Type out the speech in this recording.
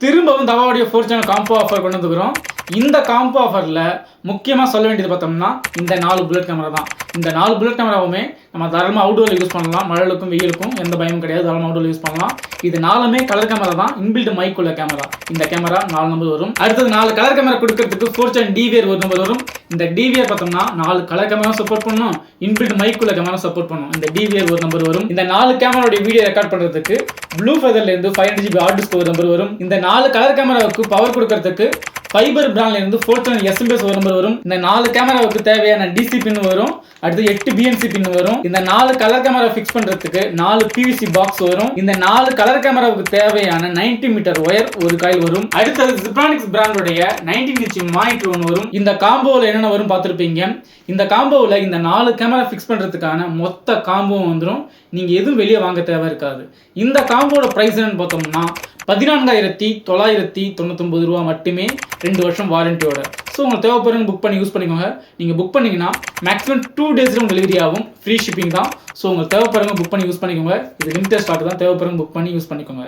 திரும்பவும் தவாவுடைய four channel combo offer கொண்டு வந்துக்கிறோம் இந்த காம்போ ஆஃபரில் முக்கியமாக சொல்ல வேண்டியது பார்த்தோம்னா இந்த நாலு புல்லட் கேமரா தான். இந்த நாலு புல்லட் கேமராவுமே நம்ம தாராளமாக அவுடோரில் யூஸ் பண்ணலாம். மழலுக்கும் வெயிலுக்கும் எந்த பயமும் கிடையாது. தாராளமாக அவுடோரில் யூஸ் பண்ணலாம். இது நாலுமே கலர் கேமரா தான். இன்பில்ட் மைக் உள்ள கேமரா இந்த கேமரா நாலு நம்பர் வரும். அடுத்தது நாலு கலர் கேமரா கொடுக்கறதுக்கு ஃபோர் சேனல் டிவிஆர் ஒரு நம்பர் வரும். இந்த டிவியர் பார்த்தோம்னா நாலு கலர் கேமரா சப்போர்ட் பண்ணும். இன்பில்ட் மைக் உள்ள கேமரா சப்போர்ட் பண்ணும். இந்த டிவியர் ஒரு நம்பர் வரும். இந்த நாலு கேமராவுடைய வீடியோ ரெக்கார்ட் பண்ணுறதுக்கு blue ஃபெதர்லேருந்து five hundred GB hard disk ஒரு நம்பர் வரும். இந்த நாலு கலர் கேமராவுக்கு பவர் கொடுக்கறதுக்கு ஃபைபர் பிராண்ட்ல இருந்து ஃபோர் சேனல் எஸ்எம்பிஎஸ் ஒரு நம்பர் வரும். இந்த நாலு கேமராவுக்கு தேவையான டிசிபின்னு வரும். அடுத்து எட்டு பிஎன்சி பின் வரும். இந்த நாலு கலர் கேமரா ஃபிக்ஸ் பண்றதுக்கு நாலு பிவிசி பாக்ஸ் வரும். இந்த நாலு கலர் கேமராவுக்கு தேவையான 90 மீட்டர் ஒயர் ஒரு காயில் வரும். அடுத்தது ஜிப்ரானிக்ஸ் பிராண்டுடைய 19 இன்ச் மானிட்டர் ஒன்று வரும். இந்த காம்போவில் என்னென்ன வரும் பார்த்துருப்பீங்க? இந்த காம்போவில் இந்த நாலு கேமரா ஃபிக்ஸ் பண்ணுறதுக்கான மொத்த காம்போவும் வந்துடும் நீங்கள் எதுவும் வெளியே வாங்க தேவை இருக்காது. இந்த காம்போட ப்ரைஸ் என்னன்னு பார்த்தோம்னா பதினான்காயிரத்தி தொள்ளாயிரத்தி தொண்ணூத்தொம்பது ரூபா மட்டுமே ரெண்டு வருஷம் வாரண்டியோட ஸோ உங்களுக்கு தேவைப்படுறவங்க புக் பண்ணி யூஸ் பண்ணிக்கோங்க. நீங்கள் புக் பண்ணீங்கன்னா மேக்ஸிமம் டூ டேஸில் டெலிவரி ஆகும். ஃப்ரீ ஷிப்பிங் தான். ஸோ உங்களுக்கு தேவைப்படுறவங்க புக் பண்ணி யூஸ் பண்ணிக்கோங்க. இது லிமிட்டட் ஸ்டாக் தான். தேவைப்படுறவங்க புக் பண்ணி யூஸ் பண்ணிக்கோங்க.